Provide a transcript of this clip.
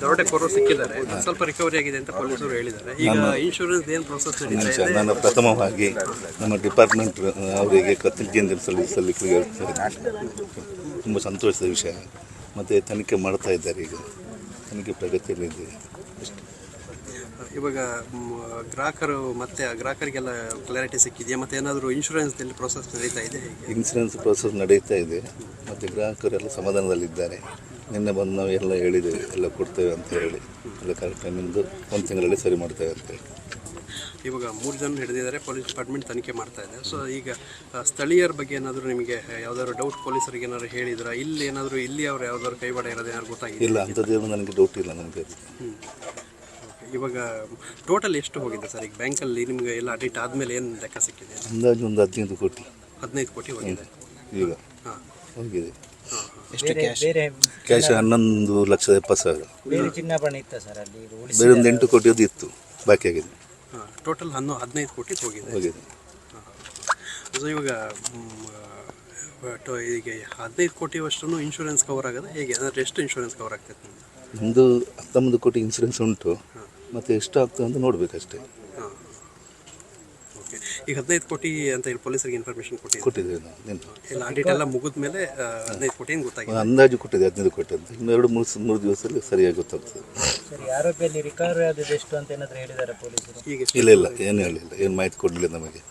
ದರೋಡೆಕೋರರು ಸಿಕ್ಕಿದ್ದಾರೆ ಸ್ವಲ್ಪ ರಿಕವರಿ ಆಗಿದೆ ಅಂತ ಪೊಲೀಸರು ಹೇಳಿದ್ದಾರೆ ಈಗ ಇನ್ಶೂರೆನ್ಸ್ ಏನು ಪ್ರೊಸೆಸ್ ನಡೀತಾ ನಾನು ಪ್ರಥಮವಾಗಿ ನಮ್ಮ ಡಿಪಾರ್ಟ್ಮೆಂಟ್ ಅವರಿಗೆ ಕೃತಜ್ಞತೆ ಸಲ್ಲಿ ಸಲ್ಲಿಕೆ ತುಂಬ ಸಂತೋಷದ ವಿಷಯ. ಮತ್ತು ತನಿಖೆ ಮಾಡ್ತಾ ಇದ್ದಾರೆ ಈಗ. ತನಿಖೆ ಪ್ರಗತಿಯಲ್ಲಿದೆ ಅಷ್ಟೇ. ಇವಾಗ ಗ್ರಾಹಕರು ಮತ್ತೆ ಗ್ರಾಹಕರಿಗೆಲ್ಲ ಕ್ಲಾರಿಟಿ ಸಿಕ್ಕಿದೆಯಾ? ಮತ್ತೆ ಏನಾದರೂ ಇನ್ಶೂರೆನ್ಸ್ ಪ್ರೋಸೆಸ್ ನಡೀತಾ ಇದೆ ಇನ್ಶೂರೆನ್ಸ್ ಇನ್ಸೂರೆನ್ಸ್ ಪ್ರೋಸೆಸ್ ನಡೀತಾ ಇದೆ. ಮತ್ತು ಗ್ರಾಹಕರೆಲ್ಲ ಸಮಾಧಾನದಲ್ಲಿದ್ದಾರೆ. ನಿನ್ನೆ ಬಂದು ನಾವು ಎಲ್ಲ ಹೇಳಿದ್ದೇವೆ ಎಲ್ಲ ಕೊಡ್ತೇವೆ ಅಂತ ಹೇಳಿ. ಎಲ್ಲ ಕರೆಕ್ಟ್ ಟೈಮಿಂದು ಒಂದು ತಿಂಗಳಲ್ಲಿ ಸರಿ ಮಾಡ್ತೇವೆ ಅಂತ ಹೇಳಿ. ಇವಾಗ ಮೂರು ಜನ ಹಿಡಿದಿದ್ದಾರೆ ಪೊಲೀಸ್ ಡಿಪಾರ್ಟ್ಮೆಂಟ್ ತನಿಖೆ ಮಾಡ್ತಾ ಇದೆ. ಸೊ ಈಗ ಆ, ಸ್ಥಳೀಯರ ಬಗ್ಗೆ ಏನಾದರೂ ನಿಮಗೆ ಯಾವ್ದಾದ್ರು ಡೌಟ್ ಪೊಲೀಸರಿಗೆ ಏನಾದರೂ ಹೇಳಿದ್ರ? ಇಲ್ಲಿ ಏನಾದರೂ ಇಲ್ಲಿ ಅವ್ರು ಯಾವ್ದಾದ್ರು ಕೈವಾಡ ಇರೋದು ಏನಾದ್ರು ಗೊತ್ತಾಗಿದೆ? ಇಲ್ಲ ಅಂಥದ್ದೇನು ನನಗೆ ಡೌಟ್ ಇಲ್ಲ ನನಗೆ ಇವಾಗ ಟೋಟಲ್ ಎಷ್ಟು ಹೋಗಿದೆ ಸರ್? ಈಗ ಬ್ಯಾಂಕಲ್ಲಿ ನಿಮಗೆ ಎಲ್ಲ ಅಡಿಟ್ ಆದಮೇಲೆ ಏನು ಲೆಕ್ಕ ಸಿಕ್ಕಿದೆ? ಅಂದಾಜು ಒಂದು ಹದಿನೈದು ಕೋಟಿ. ಹದಿನೈದು ಕೋಟಿ ಹೋಗಿದೆ. ಈಗ. ಹಾಂ. ಹೋಗಿದೆ. ಬೇರೆ ಬೇರೆ ಕ್ಯಾಶ್ ಹನ್ನೊಂದು ಲಕ್ಷದ ಎಪ್ಪತ್ತು ಸಾವಿರ. ಬೇರೆ ಚಿನ್ನಾಭರಣ ಇತ್ತ ಸರ್ ಅಲ್ಲಿ? ಉಳಿಸಿ ಬೇರೆ ಒಂದು ಎಂಟು ಕೋಟಿಯದು ಇತ್ತು ಬಾಕಿ ಆಗಿದೆ. ಹಾಂ ಟೋಟಲ್ ಹನ್ನೊ ಹದಿನೈದು ಕೋಟಿ ಹೋಗಿದೆ. ಹೋಗಿದೆ. ಸೊ ಇವಾಗ ಈಗ ಹದಿನೈದು ಕೋಟಿ ಅಷ್ಟು ಇನ್ಶೂರೆನ್ಸ್ ಕವರ್ ಆಗೋದು? ಹೇಗೆ? ಅಂದರೆ ಎಷ್ಟು ಇನ್ಶೂರೆನ್ಸ್ ಕವರ್ ಆಗ್ತೈತೆ ನಿಮ್ದು? ನಮ್ಮದು ಹತ್ತೊಂಬತ್ತು ಕೋಟಿ ಇನ್ಶೂರೆನ್ಸ್ ಉಂಟು. ಮತ್ತು ಎಷ್ಟು ಆಗ್ತದೆ ಅಂತ ನೋಡಬೇಕಷ್ಟೇ. ಹಾಂ. ಓಕೆ ಈಗ ಹದಿನೈದು ಕೋಟಿ ಅಂತ ಹೇಳಿ ಪೊಲೀಸರಿಗೆ ಇನ್ಫಾರ್ಮೇಷನ್ ಕೊಟ್ಟಿದ್ದೀವಿ ಕೊಟ್ಟಿದ್ದೇವೆ ನಾವು ನಿನ್ನೆ ಎಲ್ಲ ಆಡಿಟ್ ಎಲ್ಲ ಮುಗಿದ ಮೇಲೆ ಹದಿನೈದು ಕೋಟಿ ಏನು ಗೊತ್ತಾಗಿದೆ? ಒಂದು ಅಂದಾಜು ಕೊಟ್ಟಿದೆ ಹದಿನೈದು ಕೋಟಿ ಅಂತ. ಇನ್ನು ಎರಡು ಮೂರು ಸ- ಮೂರು ದಿವಸದಲ್ಲಿ ಸರಿಯಾಗಿ ಗೊತ್ತಾಗ್ತದೆ. ಸರಿ ಆರೋಪಿಯಲ್ಲಿ ರಿಕವರಿ ಆದದ್ದು ಎಷ್ಟು ಅಂತ ಏನಾದರೂ ಹೇಳಿದ್ದಾರೆ ಪೊಲೀಸರು? ಈಗ ಇಲ್ಲ ಇಲ್ಲ ಏನು ಹೇಳಿಲ್ಲ ಏನು ಮಾಹಿತಿ ಕೊಡಲಿಲ್ಲ ನಮಗೆ.